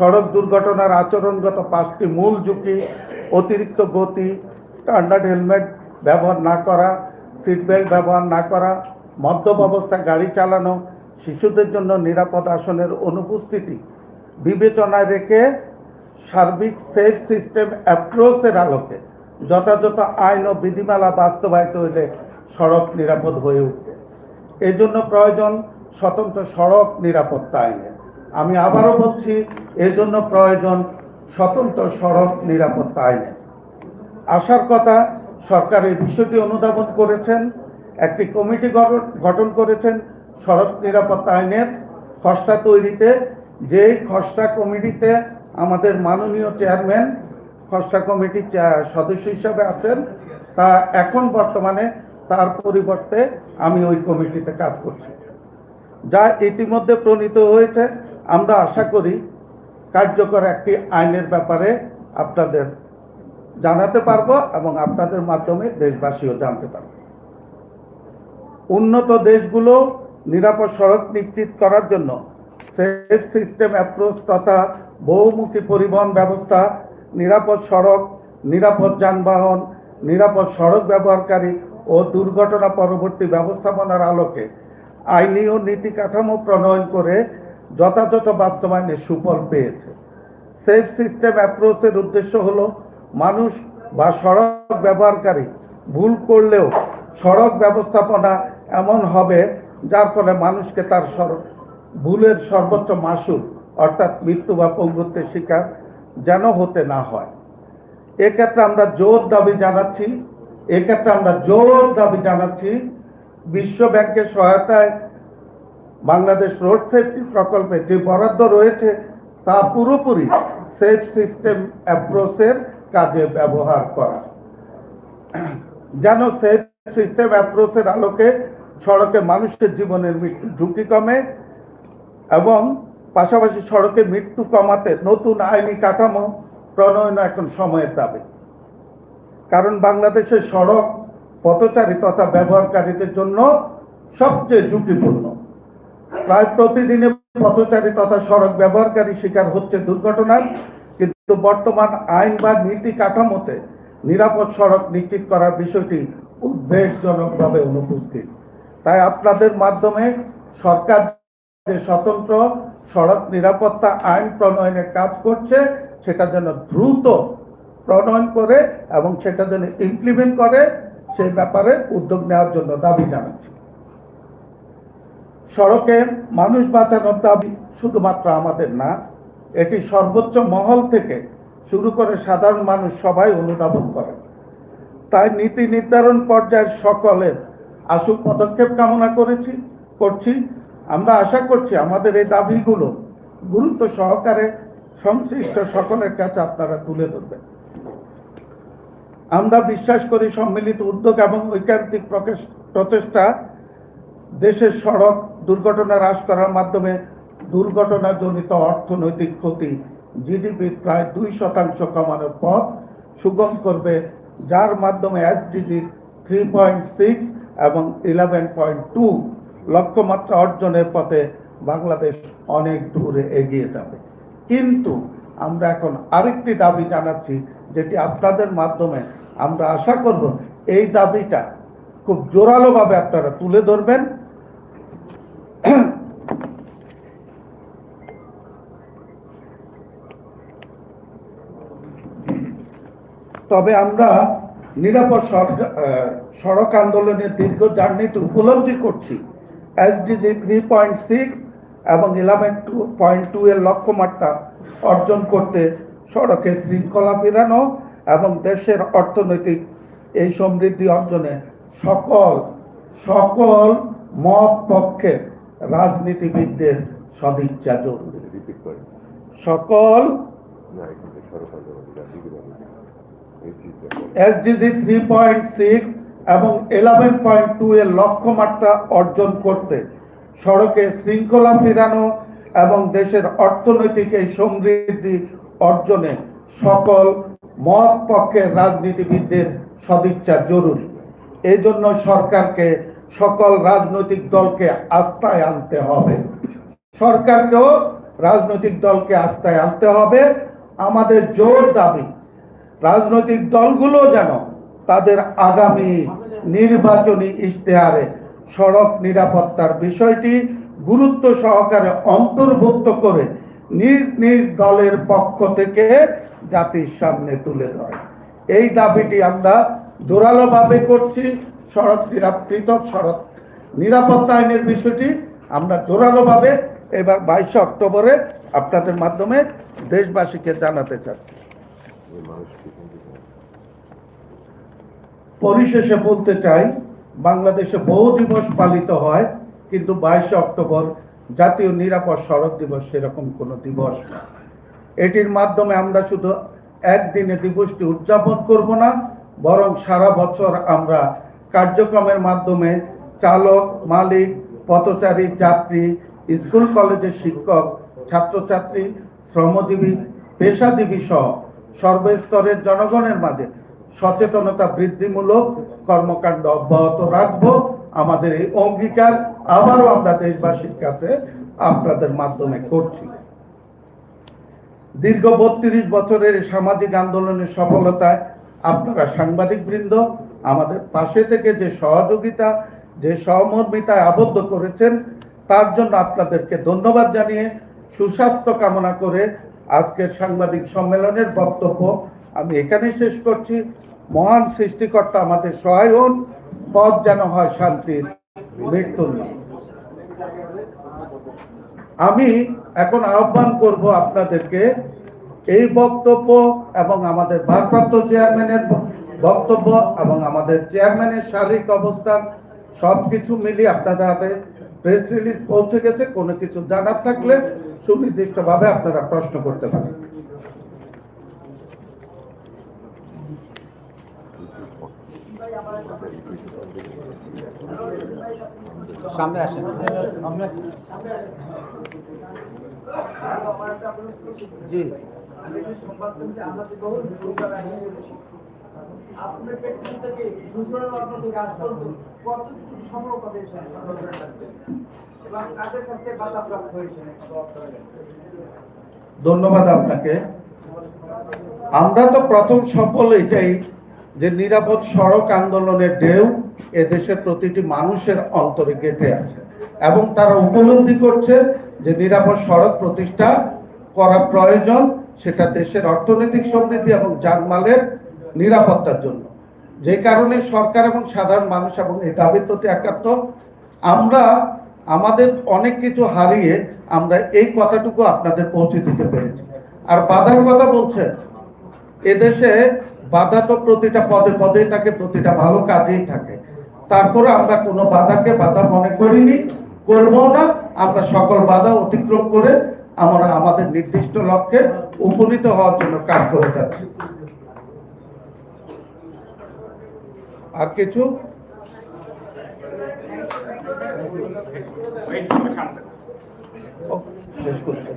সড়ক দুর্ঘটনার আচরণগত পাঁচটি মূল ঝুঁকি, অতিরিক্ত গতি স্ট্যান্ডার্ড হেলমেট ব্যবহার না করা সিট বেল্ট ব্যবহার না করা, মদ্যপ অবস্থায় গাড়ি চালানো, শিশুদের জন্য নিরাপদ আসনের অনুপস্থিতি। বিবেচনায় রেখে সার্বিক সেফ সিস্টেম অ্যাপ্রোচের আলোকে যথাযথ আইন ও বিধিমালা বাস্তবায়িত হইলে সড়ক নিরাপদ হয়ে উঠবে। এজন্য প্রয়োজন স্বতন্ত্র সড়ক নিরাপত্তা আইনের। আমি আবারও বলছি এর জন্য প্রয়োজন স্বতন্ত্র সড়ক নিরাপত্তা আইনের আসার কথা সরকার এই বিষয়টি অনুধাবন করেছেন, একটি কমিটি গঠন- করেছেন সড়ক নিরাপত্তা আইনের খসড়া তৈরিতে। যে খসড়া কমিটিতে আমাদের মাননীয় চেয়ারম্যান, খসড়া কমিটির সদস্য হিসাবে আছেন, তা এখন বর্তমানে তার পরিবর্তে আমি ওই কমিটিতে কাজ করছি। যা ইতিমধ্যে প্রণীত হয়েছে আমরা আশা করি কার্যকর একটি আইনের ব্যাপারে আপনাদের জানাতে পারব এবং আপনাদের মাধ্যমে দেশবাসীও জানতে পারবে। উন্নত দেশগুলো নিরাপদ সড়ক নিশ্চিত করার জন্য সেফ সিস্টেম অ্যাপ্রোচ তথা বহুমুখী পরিবহন ব্যবস্থা, নিরাপদ সড়ক, নিরাপদ যানবাহন, নিরাপদ সড়ক ব্যবহারকারী ও দুর্ঘটনা পরবর্তী ব্যবস্থাপনার আলোকে আইনি ও নীতি কাঠামো প্রণয়ন করে যথাযথ বাস্তবায়নে সুফল পেয়েছে। সেফ সিস্টেম অ্যাপ্রোচের উদ্দেশ্য হল, মানুষ বা সড়ক ব্যবহারকারী ভুল করলেও সড়ক ব্যবস্থাপনা এমন হবে, যার ফলে মানুষকে তার ভুলের সর্বোচ্চ মাসুল, অর্থাৎ মৃত্যু বা পঙ্গুত্বের শিকার যেন হতে না হয়। এক্ষেত্রে আমরা জোর দাবি জানাচ্ছি, এক্ষেত্রে আমরা জোর দাবি জানাচ্ছি, বিশ্ব ব্যাংকের সহায়তায় বাংলাদেশ রোড সেফটি প্রকল্পে যে বরাদ্দ রয়েছে, তা পুরোপুরি সেফ সিস্টেম অ্যাপ্রোচের কাজে ব্যবহার করা। যেন সেফ সিস্টেম অ্যাপ্রোচের আলোকে সড়কে মানুষের জীবনের মৃত্যু ঝুঁকি কমে এবং পাশাপাশি সড়কে মৃত্যু কমাতে নতুন আইনি কাঠামো প্রণয়ন এখন সময়ের দাবি। কারণ বাংলাদেশের সড়ক পথচারী তথা ব্যবহারকারীদের জন্য সবচেয়ে ঝুঁকিপূর্ণ। প্রায় প্রতিদিনে পথচারী তথা সড়ক ব্যবহারকারী শিকার হচ্ছে দুর্ঘটনার কিন্তু বর্তমান আইন বা নীতি কাঠামোতে নিরাপদ সড়ক নিশ্চিত করার বিষয়টি উদ্বেগজনকভাবে অনুপস্থিত। তাই আপনাদের মাধ্যমে সরকার যে স্বতন্ত্র সড়ক নিরাপত্তা আইন প্রণয়নের কাজ করছে, সেটা যেন দ্রুত প্রণয়ন করে এবং সেটা যেন ইমপ্লিমেন্ট করে, সেই ব্যাপারে উদ্যোগ নেওয়ার জন্য দাবি জানাচ্ছি। সড়কে মানুষ বাঁচানোর দাবি শুধুমাত্র আমাদের না, এটি সর্বোচ্চ মহল থেকে শুরু করে সাধারণ মানুষ সবাই অনুধাবন করে। তাই নীতি নির্ধারণ পর্যায়ের সকলের আশু পদক্ষেপ কামনা করেছি, করছি। আমরা আশা করছি আমাদের এই দাবিগুলো গুরুত্ব সহকারে সংশ্লিষ্ট সকলের কাছে আপনারা তুলে ধরবেন। আমরা বিশ্বাস করি সম্মিলিত উদ্যোগ এবং ঐকান্তিক প্রচেষ্টা দেশের সড়ক দুর্ঘটনা হ্রাস করার মাধ্যমে দুর্ঘটনাজনিত অর্থনৈতিক ক্ষতি জিডিপির প্রায় দুই শতাংশ কমানোর পথ সুগম করবে, যার মাধ্যমে এসডিজি থ্রি পয়েন্ট সিক্স এবং ইলেভেন পয়েন্ট টু লক্ষ্যমাত্রা অর্জনের পথে বাংলাদেশ অনেক দূরে এগিয়ে যাবে। কিন্তু আমরা এখন আরেকটি দাবি জানাচ্ছি, যেটি আপনাদের মাধ্যমে আমরা আশা করব, এই দাবিটা খুব জোরালোভাবে আপনারা তুলে ধরবেন। তবে আমরা নিরাপদ সড়ক আন্দোলনের দীর্ঘ জার্নিতে উপলব্ধি করছি। এসডিজি থ্রি পয়েন্ট সিক্স এবং ইলেভেন টু পয়েন্ট টু এর লক্ষ্যমাত্রা অর্জন করতে সড়কে শৃঙ্খলা ফেরানো এবং দেশের অর্থনৈতিক এই সমৃদ্ধি অর্জনে সকল সকল মত পক্ষের রাজনীতিবিদদের সদিচ্ছা জরুরি। সকল এসডিজি থ্রি পয়েন্ট সিক্স এবং ইলেভেন পয়েন্ট টু এর লক্ষ্যমাত্রা অর্জন করতে, সড়কে শৃঙ্খলা ফেরানো এবং দেশের অর্থনৈতিক এই সমৃদ্ধি অর্জনে সকল মত পক্ষের রাজনীতিবিদদের সদিচ্ছা জরুরি। এই জন্য সরকারকে সকল রাজনৈতিক দলকে আস্থায় আনতে হবে। সরকারকেও রাজনৈতিক দলকে আস্থায় আনতে হবে। আমাদের জোর দাবি রাজনৈতিক দলগুলো যেন তাদের আগামী নির্বাচনী ইশতেহারে সড়ক নিরাপত্তার বিষয়টি গুরুত্ব সহকারে অন্তর্ভুক্ত করে নিজ নিজ দলের পক্ষ থেকে জাতির সামনে তুলে ধরে। এই দাবিটি আমরা জোরালোভাবে করছি। সড়ক পৃথক সড়ক নিরাপত্তা আইনের বিষয়টি আমরা জোরালোভাবে এবার বাইশে অক্টোবরে আপনাদের মাধ্যমে দেশবাসীকে জানাতে চাচ্ছি যে মানুষ পিছন দিকে পরিশেষে বলতে চাই, বাংলাদেশে বহু দিবস পালিত হয়, কিন্তু বাইশে অক্টোবর জাতীয় নিরাপদ সড়ক দিবস সেরকম কোনো দিবস এটির মাধ্যমে আমরা শুধু একদিনে দিবসটি উদযাপন করব না, বরং সারা বছর আমরা কার্যক্রমের মাধ্যমে চালক, মালিক, পথচারী, যাত্রী, স্কুল, কলেজের শিক্ষক, ছাত্রছাত্রী, শ্রমজীবী, পেশাজীবী সহ সর্বস্তরের জনগণের মাঝে সচেতনতা বৃদ্ধিমূলক কর্মকাণ্ড অব্যাহত রাখব। আমাদের এই অঙ্গীকার আবারও আমরা দেশবাসীর কাছে আপনাদের মাধ্যমে করছি। দীর্ঘ বত্রিশ বছরের সামাজিক আন্দোলনের সফলতায় আপনারা সাংবাদিক বৃন্দ আমাদের পাশে থেকে যে সহযোগিতা, যে সহমর্মিতায় আবদ্ধ করেছেন, তার জন্য আপনাদেরকে ধন্যবাদ জানিয়ে সুস্বাস্থ্য কামনা করে আজকের সাংবাদিক সম্মেলনের বক্তব্য আমি এখানে শেষ করছি। মহান সৃষ্টিকর্তা আমাদের সহায় হন। পথ যেন হয় শান্তির মৃত্যুর আমি এখন আহ্বান করব আপনাদেরকে, এই বক্তব্য এবং আমাদের ভারপ্রাপ্ত চেয়ারম্যানের বক্তব্য এবং আমাদের চেয়ারম্যানের শারীরিক অবস্থান, সবকিছু মিলিয়ে আপনাদের হাতে প্রেস রিলিজ পৌঁছে গেছে। কোনো কিছু জানার থাকলে সুনির্দিষ্টভাবে আপনারা প্রশ্ন করতে পারেন। সামনে আসেন। জি। আপনার পেট্রোল থেকে করতো কতটুকু সংগ্রহ পাবে এবং কাদের কাছে বাধা প্রাপ্ত হয়েছে? ধন্যবাদ আপনাকে। আমরা তো প্রথম সফল এটাই যে নিরাপদ সড়ক আন্দোলনের ঢেউ এদেশের প্রতিটি মানুষের অন্তরে গেঁথে আছে এবং তারা উপলব্ধি করছে যে নিরাপদ সড়ক প্রতিষ্ঠা করা প্রয়োজন, সেটা দেশের অর্থনৈতিক সমৃদ্ধি এবং জানমালের নিরাপত্তার জন্য। যে কারণে সরকার এবং সাধারণ মানুষ এবং এই দাবির প্রতি একাত্ম। আমরা, আমাদের অনেক কিছু হারিয়ে আমরা এই কথাটুকু আপনাদের পৌঁছে দিতে পেরেছি। আর বাধার কথা বলছেন, এদেশে বাধা তো প্রতিটা পদে পদেই থাকে, প্রতিটা ভালো কাজেই থাকে। তারপরে আমরা কোনো বাধাকে বাধা মনে করিনি করব না, আমরা সকল বাধা অতিক্রম করে আমরা আমাদের নির্দিষ্ট লক্ষ্যে উপনীত হওয়ার জন্য কাজ করে যাচ্ছি। আর কিছু শেষ করতে